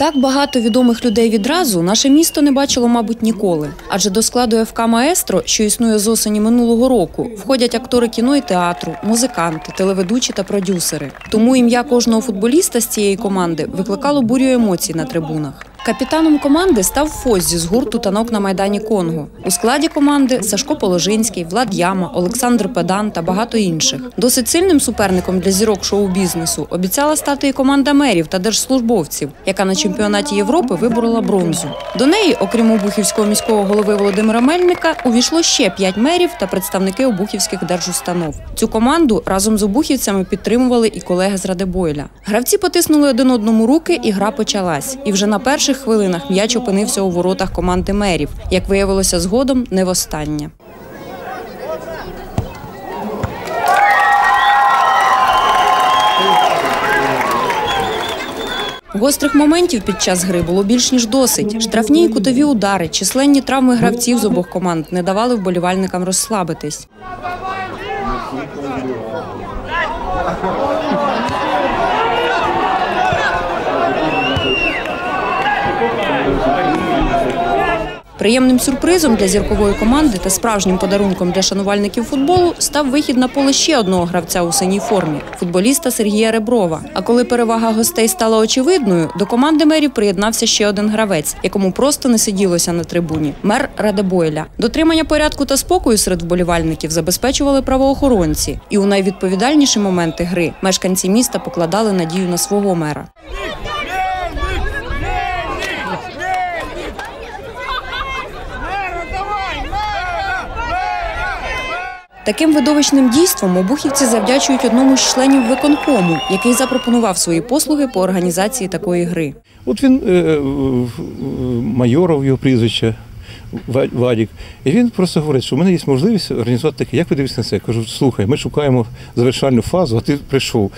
Так багато відомих людей відразу наше місто не бачило, мабуть, ніколи. Адже до складу ФК Маестро, що існує з осені минулого року, входять актори кіно і театру, музиканти, телеведучі та продюсери. Тому ім'я кожного футболіста з цієї команди викликало бурю емоцій на трибунах. Капітаном команди став Фоззі з гурту танок на майдані Конго. У складі команди Сашко Положинський, Влад Яма, Олександр Педан та багато інших. Досить сильним суперником для зірок шоу-бізнесу обіцяла стати і команда мерів та держслужбовців, яка на чемпіонаті Європи виборола бронзу. До неї, окрім обухівського міського голови Володимира Мельника, увійшло ще п'ять мерів та представники обухівських держустанов. Цю команду разом з обухівцями підтримували і колеги з Радебойля. Гравці потиснули один одному руки, і гра почалась. І вже на перших хвилинах м'яч опинився у воротах команди мерів. Як виявилося згодом, не востаннє. Гострих моментів під час гри було більш ніж досить. Штрафні і кутові удари, численні травми гравців з обох команд не давали вболівальникам розслабитись. Приємним сюрпризом для зіркової команди та справжнім подарунком для шанувальників футболу став вихід на поле ще одного гравця у синій формі футболіста Сергія Реброва. А коли перевага гостей стала очевидною, до команди мерів приєднався ще один гравець, якому просто не сиділося на трибуні мер Радебойля. Дотримання порядку та спокою серед вболівальників забезпечували правоохоронці, і у найвідповідальніші моменти гри мешканці міста покладали надію на свого мера. Таким видовищним дійством обухівці завдячують одному з членів виконкому, який запропонував свої послуги по організації такої гри. От він е, е, майоров його прізвище. Ва- Вадік. І він просто говорить, що в мене є можливість організувати таке. Як ви дивитесь на це? Я кажу, слухай, ми шукаємо завершальну фазу, а ти прийшов.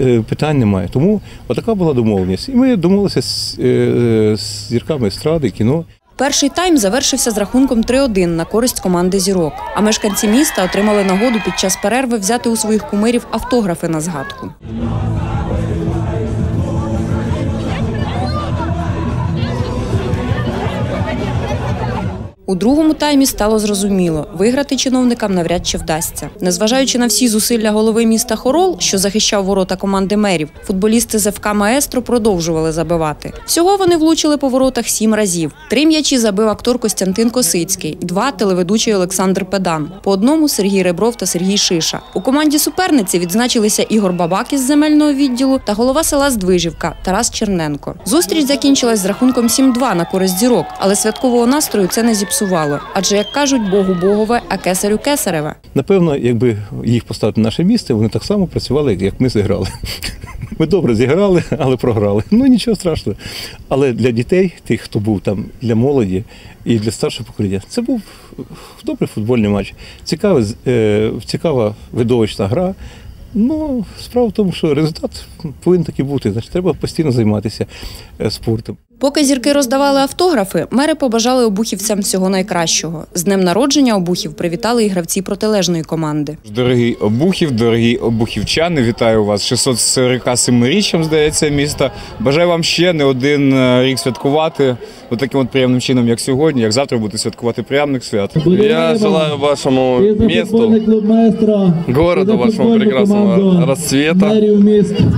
Е, Питань немає. Тому отака була домовленість. І ми домовилися з зірками естради, кіно. Перший тайм завершився з рахунком 3-1 на користь команди зірок. А мешканці міста отримали нагоду під час перерви взяти у своїх кумирів автографи на згадку. У другому таймі стало зрозуміло, виграти чиновникам навряд чи вдасться. Незважаючи на всі зусилля голови міста Хорол, що захищав ворота команди мерів, футболісти з ФК Маестро продовжували забивати. Всього вони влучили по воротах сім разів. Три м'ячі забив актор Костянтин Косицький, два телеведучий Олександр Педан, по одному Сергій Ребров та Сергій Шиша. У команді суперниці відзначилися Ігор Бабак із земельного відділу та голова села Здвижівка Тарас Черненко. Зустріч закінчилась з рахунком 7-2 на користь зірок, але святкового настрою це не зіпсувало. Адже як кажуть, Богу Богове, а кесарю кесареве. Напевно, якби їх поставити на наше місце, вони так само працювали, як ми зіграли. Ми добре зіграли, але програли. Ну нічого страшного. Але для дітей, тих, хто був там, для молоді і для старшого покоління, це був добрий футбольний матч. Цікава, е, цікава видовищна гра. Ну, справа в тому, що результат повинен такий бути. Значить, треба постійно займатися е, спортом. Поки зірки роздавали автографи, мери побажали обухівцям всього найкращого. З днем народження обухів привітали і гравці протилежної команди. Дорогий обухів, дорогі обухівчани, вітаю вас 647-річчям, здається, міста. Бажаю вам ще не один е, рік святкувати от таким от приємним чином, як сьогодні, як завтра будете святкувати приємних свят. Я желаю вашему месту, городу вашему прекрасному расцвета,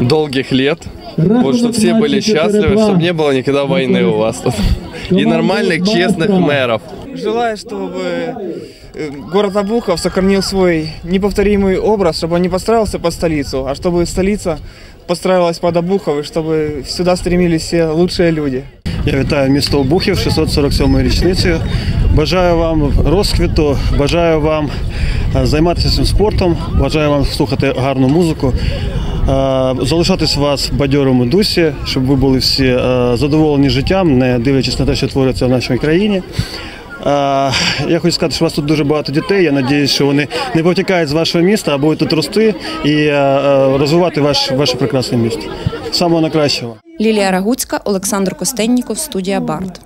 долгих лет. Вот, чтобы все были счастливы, чтобы не было никогда войны у вас тут. И нормальных, честных мэров. Желаю, чтобы э, город Обухов сохранил свой неповторимый образ, чтобы он не подстраивался под столицу, а чтобы столица подстраивалась под Обухов, и чтобы сюда стремились все лучшие люди. Я вітаю місто Обухів 647-ї річницею. Бажаю вам розквіту, бажаю вам е, займатися цим спортом, бажаю вам слухати гарну музику, е, залишатись вас в бадьорому дусі, щоб ви були всі е, задоволені життям, не дивлячись на те, що твориться в нашій країні. Е, Я хочу сказати, що у вас тут дуже багато дітей. Я сподіваюся, що вони не повтікають з вашого міста, а будуть тут рости і е, е, розвивати ваш, ваше прекрасне місто. Самого найкращого. Лілія Рагуцька, Олександр Костенніков, студія Барт.